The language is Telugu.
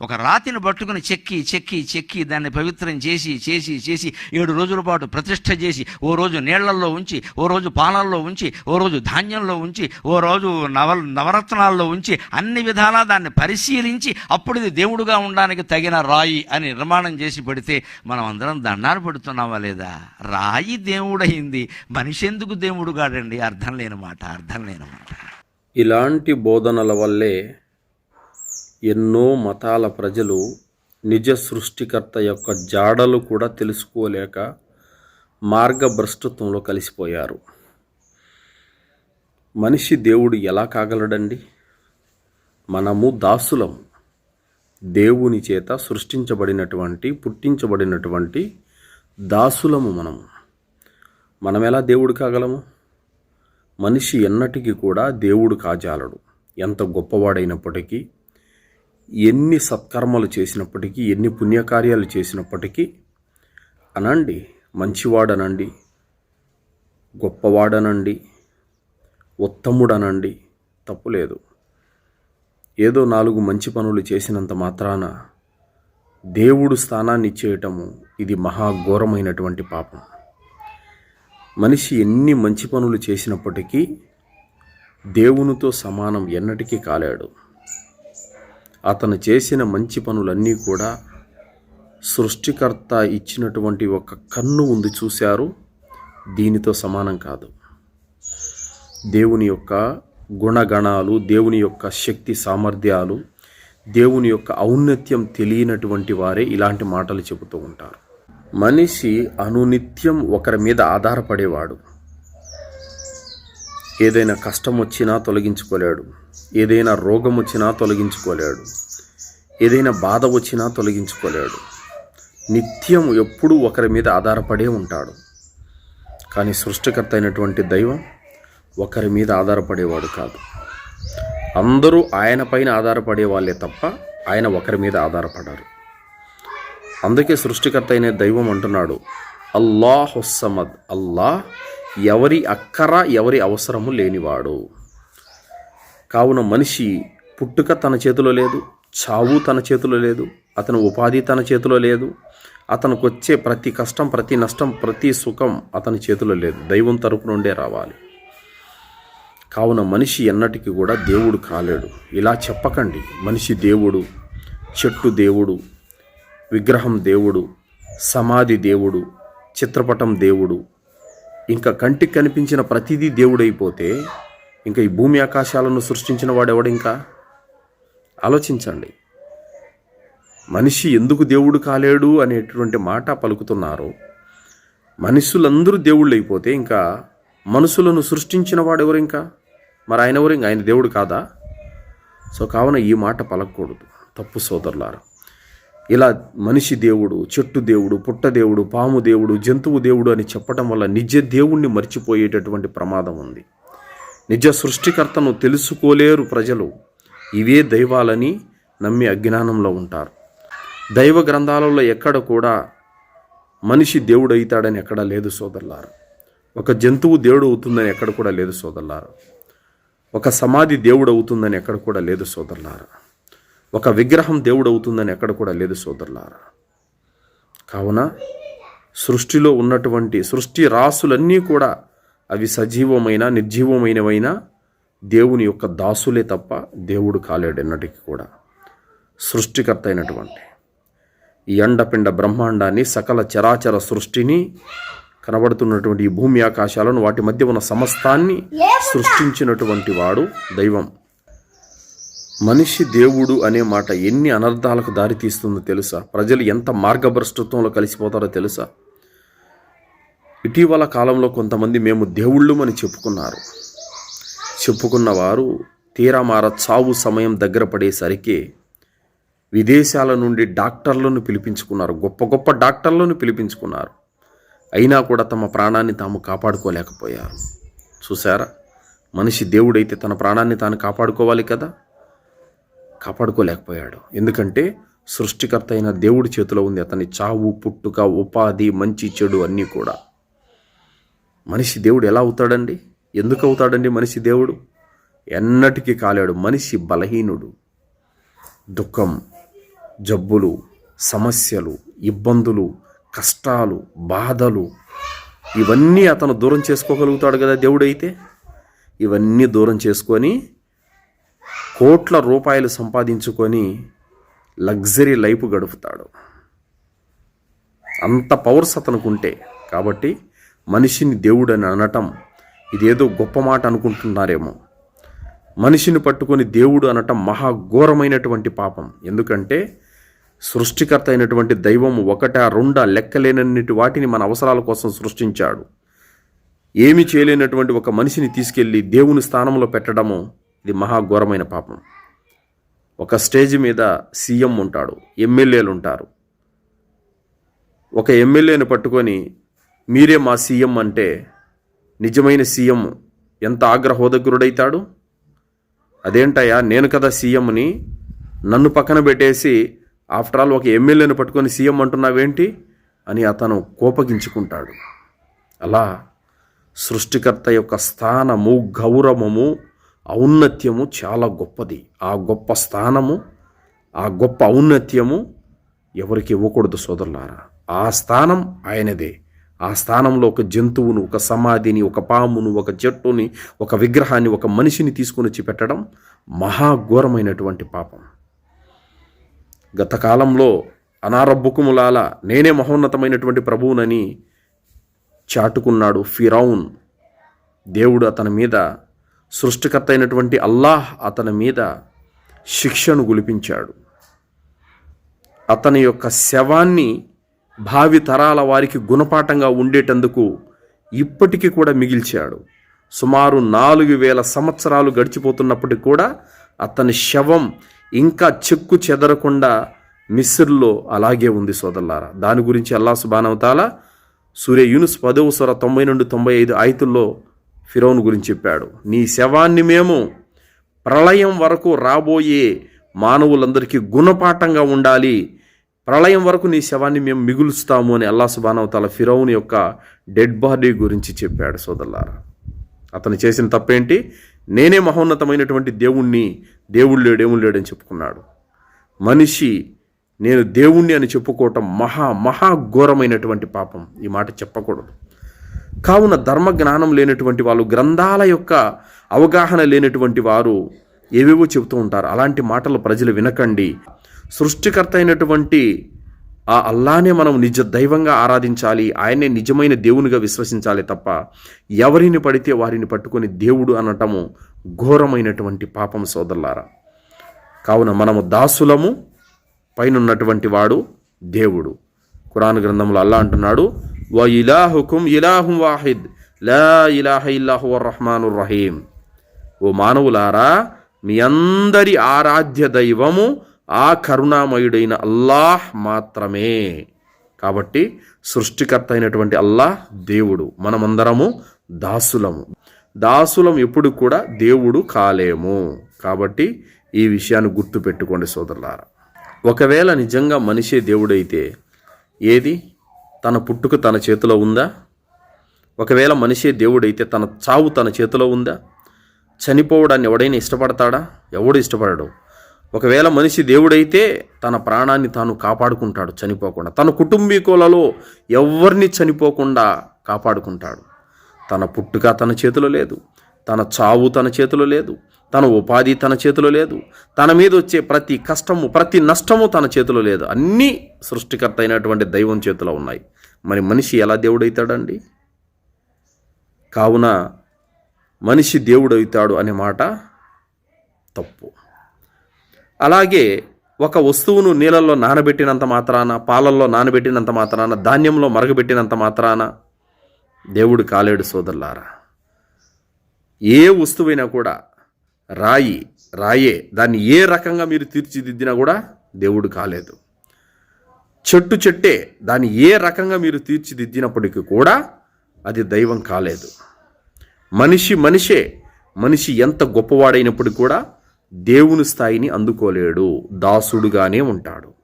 ఒక రాతిని పట్టుకుని చెక్కి చెక్కి చెక్కి దాన్ని పవిత్రం చేసి చేసి చేసి ఏడు రోజుల పాటు ప్రతిష్ఠ చేసి ఓ రోజు నీళ్ళల్లో ఉంచి ఓ రోజు పాలల్లో ఉంచి ఓ రోజు ధాన్యంలో ఉంచి ఓ రోజు నవ నవరత్నాల్లో ఉంచి అన్ని విధాలా దాన్ని పరిశీలించి అప్పుడు ఇది దేవుడుగా ఉండడానికి తగిన రాయి అని నిర్మాణం చేసి పెడితే మనం అందరం దండాలు పెడుతున్నామా లేదా? రాయి దేవుడయింది మనిషి ఎందుకు దేవుడు కాడండి? అర్థం లేని మాట అర్థం లేని మాట. ఇలాంటి బోధనల వల్లే ఎన్నో మతాల ప్రజలు నిజ సృష్టికర్త యొక్క జాడలు కూడా తెలుసుకోలేక మార్గభ్రష్టత్వంలో కలిసిపోయారు. మనిషి దేవుడు ఎలా కాగలడండి? మనము దాసులం. దేవుని చేత సృష్టించబడినటువంటి పుట్టించబడినటువంటి దాసులము మనము. మనం ఎలా దేవుడు కాగలము? మనిషి ఎన్నటికీ కూడా దేవుడు కాజాలడు. ఎంత గొప్పవాడైనప్పటికీ ఎన్ని సత్కర్మలు చేసినప్పటికీ ఎన్ని పుణ్యకార్యాలు చేసినప్పటికీ అనండి మంచివాడనండి గొప్పవాడనండి ఉత్తముడనండి తప్పులేదు. ఏదో నాలుగు మంచి పనులు చేసినంత మాత్రాన దేవుడు స్థానాన్ని ఇచ్చేయటము ఇది మహాఘోరమైనటువంటి పాపం. మనిషి ఎన్ని మంచి పనులు చేసినప్పటికీ దేవునితో సమానం ఎన్నటికీ కాలేడు. అతను చేసిన మంచి పనులన్నీ కూడా సృష్టికర్త ఇచ్చినటువంటి ఒక కన్ను ఉంది చూశారు. దీనితో సమానం కాదు. దేవుని యొక్క గుణగణాలు దేవుని యొక్క శక్తి సామర్థ్యాలు దేవుని యొక్క ఔన్నత్యం తెలియనటువంటి వారే ఇలాంటి మాటలు చెబుతూ ఉంటారు. మనిషి అనునిత్యం ఒకరి మీద ఆధారపడేవాడు. ఏదైనా కష్టం వచ్చినా తొలగించుకోలేడు. ఏదైనా రోగం వచ్చినా తొలగించుకోలేడు. ఏదైనా బాధ వచ్చినా తొలగించుకోలేడు. నిత్యం ఎప్పుడూ ఒకరి మీద ఆధారపడే ఉంటాడు. కానీ సృష్టికర్త అయినటువంటి దైవం ఒకరి మీద ఆధారపడేవాడు కాదు. అందరూ ఆయన పైన ఆధారపడే వాళ్ళే తప్ప ఆయన ఒకరి మీద ఆధారపడారు. అందుకే సృష్టికర్త అయిన దైవం అంటున్నాడు అల్లాహుస్సమద్ అల్లాహ్ ఎవరి అక్కర ఎవరి అవసరము లేనివాడు. కావున మనిషి పుట్టుక తన చేతిలో లేదు చావు తన చేతిలో లేదు అతని ఉపాధి తన చేతిలో లేదు అతనికి వచ్చే ప్రతి కష్టం ప్రతి నష్టం ప్రతి సుఖం అతని చేతిలో లేదు. దైవం తరపు నుండే రావాలి. కావున మనిషి ఎన్నటికీ కూడా దేవుడు కాలేడు. ఇలా చెప్పకండి. మనిషి దేవుడు చెట్టు దేవుడు విగ్రహం దేవుడు సమాధి దేవుడు చిత్రపటం దేవుడు ఇంకా కంటికి కనిపించిన ప్రతిదీ దేవుడైపోతే ఇంకా ఈ భూమి ఆకాశాలను సృష్టించిన వాడెవడు ఇంకా? ఆలోచించండి. మనిషి ఎందుకు దేవుడు కాలేడు అనేటువంటి మాట పలుకుతున్నారు మనుషులందరూ దేవుళ్ళు అయిపోతే ఇంకా మనుషులను సృష్టించిన వాడెవరు ఇంకా? మరి ఆయన ఎవరు ఇంకా? ఆయన దేవుడు కాదా? సో కావున ఈ మాట పలకూడదు తప్పు సోదరులారా ఇలా మనిషి దేవుడు చెట్టు దేవుడు పుట్ట దేవుడు పాము దేవుడు జంతువు దేవుడు అని చెప్పటం వల్ల నిజ దేవుణ్ణి మర్చిపోయేటటువంటి ప్రమాదం ఉంది. నిజ సృష్టికర్తను తెలుసుకోలేరు ప్రజలు. ఇవే దైవాలని నమ్మి అజ్ఞానంలో ఉంటారు. దైవ గ్రంథాలలో ఎక్కడ కూడా మనిషి దేవుడు అవుతాడని ఎక్కడా లేదు సోదరులారు. ఒక జంతువు దేవుడు అవుతుందని ఎక్కడ కూడా లేదు సోదరులారు. ఒక సమాధి దేవుడు అవుతుందని ఎక్కడ కూడా లేదు సోదరులారా. ఒక విగ్రహం దేవుడు అవుతుందని ఎక్కడ కూడా లేదు సోదరులారా. కావున సృష్టిలో ఉన్నటువంటి సృష్టి రాసులన్నీ కూడా అవి సజీవమైన నిర్జీవమైనవైనా దేవుని యొక్క దాసులే తప్ప దేవుడు కాలేడు ఎన్నటికీ కూడా సృష్టికర్త అయినటువంటి ఈ అండపిండ బ్రహ్మాండాన్ని సకల చరాచర సృష్టిని కనబడుతున్నటువంటి ఈ భూమి ఆకాశాలను వాటి మధ్య ఉన్న సమస్తాన్ని సృష్టించినటువంటి వాడు దైవం. మనిషి దేవుడు అనే మాట ఎన్ని అనర్థాలకు దారితీస్తుందో తెలుసా? ప్రజలు ఎంత మార్గభ్రష్టత్వంలో కలిసిపోతారో తెలుసా? ఇటీవల కాలంలో కొంతమంది మేము దేవుళ్ళమని చెప్పుకున్నారు. చెప్పుకున్న వారు తీరమార చావు సమయం దగ్గర పడేసరికి విదేశాల నుండి డాక్టర్లను పిలిపించుకున్నారు. గొప్ప గొప్ప డాక్టర్లను పిలిపించుకున్నారు. అయినా కూడా తమ ప్రాణాన్ని తాము కాపాడుకోలేకపోయారు. చూసారా మనిషి దేవుడైతే తన ప్రాణాన్ని తాను కాపాడుకోవాలి కదా? కాపాడుకోలేకపోయాడు. ఎందుకంటే సృష్టికర్త అయిన దేవుడి చేతిలో ఉంది అతని చావు పుట్టుక ఉపాధి మంచి చెడు అన్నీ కూడా. మనిషి దేవుడు ఎలా అవుతాడండి? ఎందుకు అవుతాడండి మనిషి దేవుడు? ఎన్నటికీ కాలేడు. మనిషి బలహీనుడు. దుఃఖం జబ్బులు సమస్యలు ఇబ్బందులు కష్టాలు బాధలు ఇవన్నీ అతను దూరం చేసుకోగలుగుతాడు కదా దేవుడైతే? ఇవన్నీ దూరం చేసుకొని కోట్ల రూపాయలు సంపాదించుకొని లగ్జరీ లైఫ్ గడుపుతాడు. అంత పవర్స్ అతనుకుంటే ఉంటే కాబట్టి మనిషిని దేవుడు అని అనటం ఇదేదో గొప్ప మాట అనుకుంటున్నారేమో. మనిషిని పట్టుకొని దేవుడు అనటం మహాఘోరమైనటువంటి పాపం. ఎందుకంటే సృష్టికర్త అయినటువంటి దైవం ఒకటా రెండా లెక్కలేనన్నిటి వాటిని మన అవసరాల కోసం సృష్టించాడు. ఏమి చేయలేనటువంటి ఒక మనిషిని తీసుకెళ్ళి దేవుని స్థానంలో పెట్టడము ఇది మహాఘోరమైన పాపం. ఒక స్టేజ్ మీద సీఎం ఉంటాడు ఎమ్మెల్యేలు ఉంటారు. ఒక ఎమ్మెల్యేని పట్టుకొని మీరే మా సీఎం అంటే నిజమైన సీఎం ఎంత ఆగ్రహోదగ్రుడైతాడు అదేంటయ్యా నేను కదా సీఎంని. నన్ను పక్కన పెట్టేసి ఆఫ్టర్ ఆల్ ఒక ఎమ్మెల్యేని పట్టుకొని సీఎం అంటున్నావేంటి? అని అతను కోపగించుకుంటాడు. అలా సృష్టికర్త యొక్క స్థానము గౌరవము ఔన్నత్యము చాలా గొప్పది. ఆ గొప్ప స్థానము ఆ గొప్ప ఔన్నత్యము ఎవరికి ఇవ్వకూడదు సోదరులారా? ఆ స్థానం ఆయనదే. ఆ స్థానంలో ఒక జంతువును ఒక సమాధిని ఒక పామును ఒక చెట్టుని ఒక విగ్రహాన్ని ఒక మనిషిని తీసుకొని వచ్చి పెట్టడం మహాఘోరమైనటువంటి పాపం. గతకాలంలో అనారబ్బుకుములాల నేనే మహోన్నతమైనటువంటి ప్రభువునని చాటుకున్నాడు ఫిరౌన్. దేవుడు అతని మీద సృష్టికర్త అయినటువంటి అల్లాహ్ అతని మీద శిక్షను గులిపించాడు. అతని యొక్క శవాన్ని భావి తరాల వారికి గుణపాఠంగా ఉండేటందుకు ఇప్పటికీ కూడా మిగిల్చాడు. సుమారు నాలుగు వేల సంవత్సరాలు గడిచిపోతున్నప్పటికీ కూడా అతని శవం ఇంకా చెక్కు చెదరకుండా మిస్ర్లో అలాగే ఉంది సోదల్లారా దాని గురించి అల్లా సుబానవతాల సూర్య యూనుస్ పదవ సొర తొంభై నుండి తొంభై ఐదు ఐతుల్లో ఫిరోన్ గురించి చెప్పాడు. నీ శవాన్ని మేము ప్రళయం వరకు రాబోయే మానవులందరికీ గుణపాఠంగా ఉండాలి. ప్రళయం వరకు నీ శవాన్ని మేము మిగులుస్తాము అని అల్లా సుబానవతాల ఫిరౌన్ యొక్క డెడ్ బాడీ గురించి చెప్పాడు సోదల్లారా అతను చేసిన తప్పేంటి? నేనే మహోన్నతమైనటువంటి దేవుణ్ణి దేవుడు లేడు ఏమి లేడని చెప్పుకున్నాడు. మనిషి నేను దేవుణ్ణి అని చెప్పుకోవటం మహా మహా ఘోరమైనటువంటి పాపం. ఈ మాట చెప్పకూడదు. కావున ధర్మ జ్ఞానం లేనటువంటి వాళ్ళు గ్రంథాల యొక్క అవగాహన లేనటువంటి వారు ఏవేవో చెబుతూ ఉంటారు. అలాంటి మాటలు ప్రజలు వినకండి. సృష్టికర్త అయినటువంటి ఆ అల్లానే మనం నిజ దైవంగా ఆరాధించాలి. ఆయనే నిజమైన దేవునిగా విశ్వసించాలి తప్ప ఎవరిని పడితే వారిని పట్టుకొని దేవుడు అనటము ఘోరమైనటువంటి పాపం సోదరులారా. కావున మనము దాసులము పైనున్నటువంటి వాడు దేవుడు. కురాన్ గ్రంథంలో అల్లా అంటున్నాడు వ ఇలాహుకుం ఇలాహుం వాహిద్ లా ఇలాహ ఇల్లాహు రహమానుర్ రహీం ఓ మానవులారా మీ అందరి ఆరాధ్య దైవము ఆ కరుణామయుడైన అల్లాహ్ మాత్రమే. కాబట్టి సృష్టికర్త అయినటువంటి అల్లాహ్ దేవుడు మనమందరము దాసులము. దాసులం ఎప్పుడు కూడా దేవుడు కాలేము. కాబట్టి ఈ విషయాన్ని గుర్తుపెట్టుకోండి సోదరులారా. ఒకవేళ నిజంగా మనిషే దేవుడైతే ఏది? తన పుట్టుక తన చేతిలో ఉందా? ఒకవేళ మనిషే దేవుడైతే తన చావు తన చేతిలో ఉందా? చనిపోవడాన్ని ఎవడైనా ఇష్టపడతాడా? ఎవడు ఇష్టపడడు. ఒకవేళ మనిషి దేవుడైతే తన ప్రాణాన్ని తాను కాపాడుకుంటాడు చనిపోకుండా. తన కుటుంబీకులలో ఎవరిని చనిపోకుండా కాపాడుకుంటాడు. తన పుట్టుక తన చేతిలో లేదు. తన చావు తన చేతిలో లేదు. తన ఉపాధి తన చేతిలో లేదు. తన మీద వచ్చే ప్రతి కష్టము ప్రతి నష్టము తన చేతిలో లేదు. అన్నీ సృష్టికర్త అయినటువంటి దైవం చేతిలో ఉన్నాయి. మరి మనిషి ఎలా దేవుడవుతాడండి కావున మనిషి దేవుడవుతాడు అనే మాట తప్పు. అలాగే ఒక వస్తువును నీళ్ళల్లో నానబెట్టినంత మాత్రాన పాలల్లో నానబెట్టినంత మాత్రాన ధాన్యంలో మరగబెట్టినంత మాత్రాన దేవుడు కాలేడు సోదరులారా. ఏ వస్తువైనా కూడా రాయి రాయే దాన్ని ఏ రకంగా మీరు తీర్చిదిద్దినా కూడా దేవుడు కాలేదు. చెట్టు చెట్టే దాన్ని ఏ రకంగా మీరు తీర్చిదిద్దినప్పటికీ కూడా అది దైవం కాలేదు. మనిషి మనిషే మనిషి ఎంత గొప్పవాడైనప్పటికీ కూడా దేవుని స్థాయిని అందుకోలేడు దాసుడుగానే ఉంటాడు.